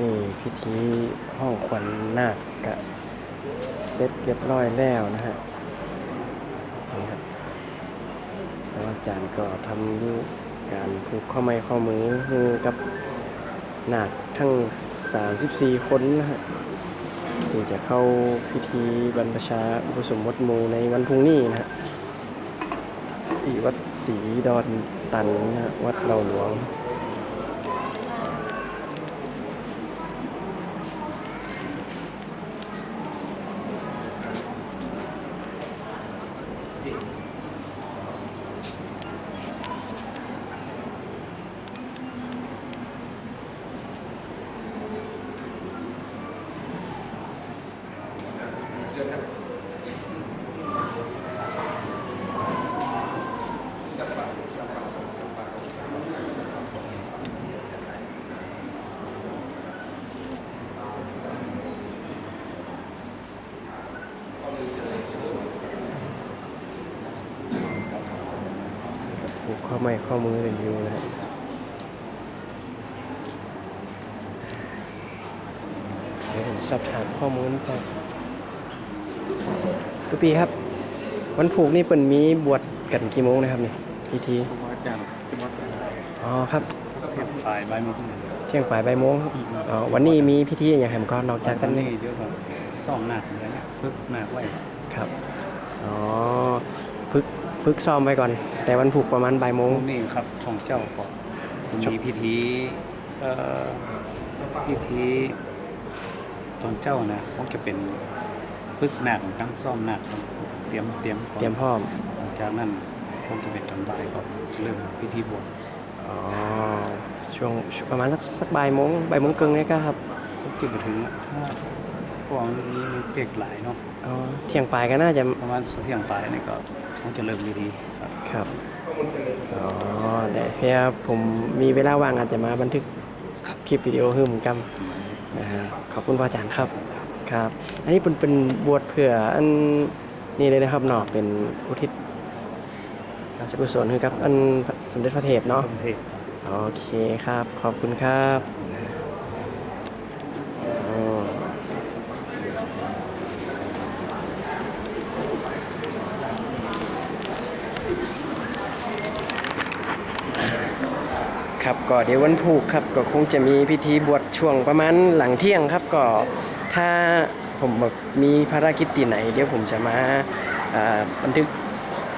นี่พิธีห้องขวัญนาคกะเสร็จเรียบร้อยแล้วนะฮะนี่ครับแล้วอาจารย์ก็ทำการผูกข้อไม้ข้อมือกับนาคทั้ง 34 คนนะฮะที่จะเข้าพิธีบรรพชาอุปสมบทหมู่ในวันพรุ่งนี้นะฮะที่วัดศรีดอนตันนะฮะวัดเราหลวง ข้อไม้ข้อมือกันอยู่นะฮะเดี๋ยวผมสอบถามข้อมูลไปทุกปีครับ วันผูกนี่เปิ่นมีบวชกันกี่โมงนะครับนี่พิธีผมว่าอาจารย์ที่วัดอ๋อครับเทียบฝ่ายใบมือเที่ยงปลายบ่ายโมงครับอ๋อวันนี้มีพิธีอย่างแหมก็นอกจากกักันนนี่นี่เดี๋ยวก็ซ่อมหนักอะไรเงี้ยฝึกหนักไว้ครับอ๋อ ฝึกฝึกซ้อมไว้ก่อน แต่วันผูกประมาณบ่ายโมพงรุ่งนี้ครับช่องเจ้าก็จะมีพิธีเอ่อพิธีตอนเจ้านะคงจะเป็นฝึกหนักเหมือนกันซ่อมหนักเตรียมเตรียมก่อนเตรียมพร้อม หลังจากนั้นคงจะเป็นตอนบ่ายก็จะเริ่มพิธีบวชอ๋อช่วงประมาณสักสักบ่ายโมงบ่ายโมงครึ่งนี่ก็ครับ คงจะไปถึงถ้า เพราะว่ามันมีมีเปียกหลายเนาะอ๋อเที่ยงปลายก็น่าจะประมาณเที่ยงปลายนี่ก็คงจะเริ่มพิธีครับ ครับอ๋อได้เพียผมมีเวลาว่างอาจจะมาบันทึกคลิปวิดีโอให้ผมกำนะฮะขอบคุณพระอาจารย์ครับครับ อันนี้เป็นเป็นบวชเพื่ออันนี่เลยนะครับเนาะเป็นอุทิศราชกุศลให้กับอันสมเด็จพระเทพเนาะกรุงเทพโอเคครับ ขอบคุณครับ ครับก็เดี๋ยววันผูกครับก็คงจะมีพิธีบวชช่วงประมาณหลังเที่ยงครับก็ถ้าผมแบบมีภารกิจที่ไหน เดี๋ยวผมจะมาบันทึก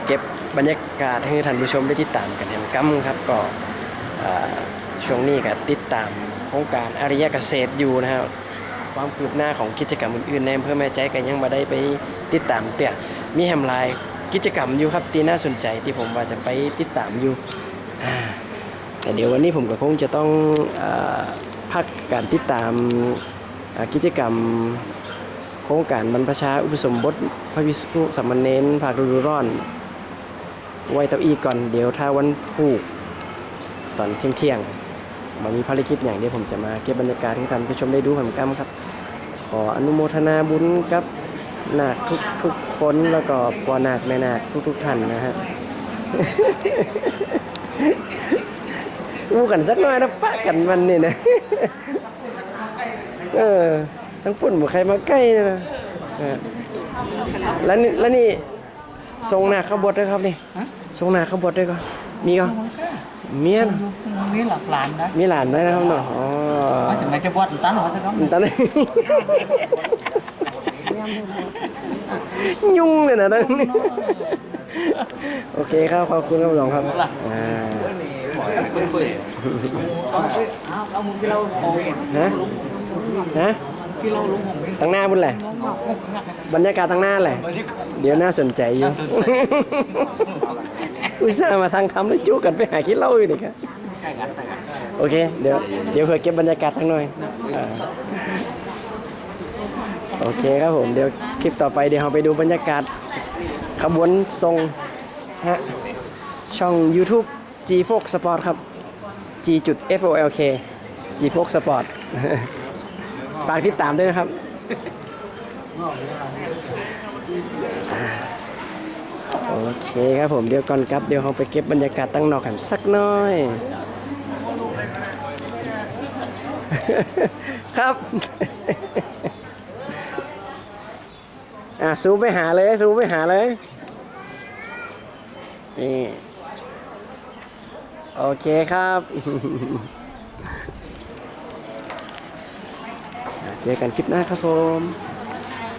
เก็บบรรยากาศให้ท่านผู้ชมได้ติดตามกันแห่งกัมครับก็อ่าช่วงนี้ก็ติดตามโครงการอริยเกษตรอยู่นะครับความคืบหน้าของกิจกรรมอื่นๆในอำเภอแม่ใจก็ยังมาได้ไปติดตามเตี่ยมีแฮมไลน์กิจกรรมอยู่ครับที่น่าสนใจที่ผมว่าจะไปติดตามอยู่อ่า แต่เดี๋ยววันนี้ผมก็คงจะต้องอพักการติดตามกิจกรรม โครงการบรรพชาอุปสมบทพระวิษุสัมมเนนภาคฤดูร้อนไว้เต้าอีกก่อนเดี๋ยวถ้าวันผูกตอนเที่ยงเที่ยงมามีภารกิจอย่างเดียวผมจะมาเก็บบรรยากาศให้ท่านผู้ชมได้ดูแห่งกรรมครับ ขออนุโมทนาบุญกับนาคทุกทุกคนแล้วก็ปอนาคแม่นาคทุกทุกๆท่านนะฮะ อู้กันสักหน่อยนะปะกันมันนี่นะเออทั้งปุ่นบ่ใครมาใกล้นะเออแล้วนี่แล้วนี่ทรงนาคขบวชด้วยครับนี่ทรงนาคขบวชด้วยก็มีก็เมียนะมีหลักหลานนะมีหลานด้วยนะครับเนาะอ๋อว่าจะไม่จะบวชตันหรอสักคำตอนนี้ยุ่งเลยนะตอนนี้โอเคครับขอบคุณครับหลวงครับอ่า เอาเอามึงที่เราโอ้ยฮะฮะที่เราลงหงตั้งหน้าบุญแหละ บรรยากาศตั้งหน้าแหละ เดี๋ยวน่าสนใจอยู่ อุตส่าห์มาทางทำแล้วจู้กันไปหาคิดเล่าอยู่ดิครับโอเค เดี๋ยวเดี๋ยวเผื่อเก็บบรรยากาศทั้งหน่อยอ่าโอเคครับผม เดี๋ยวคลิปต่อไปเดี๋ยวเราไปดูบรรยากาศขบวนทรงฮะช่อง YouTube G f o x Sport ครับ G จุด F O L K G f o x Sport ฝากติดตามด้วยนะครับโอเคครับผมเดี๋ยวก่อนครับเดี๋ยวเราไปเก็บบรรยากาศตั้งนอกกันสักน้อย ครับอะซูมไปหาเลยซูมไปหาเลยนี่ โอเคครับ เจอกันคลิปหน้าครับผม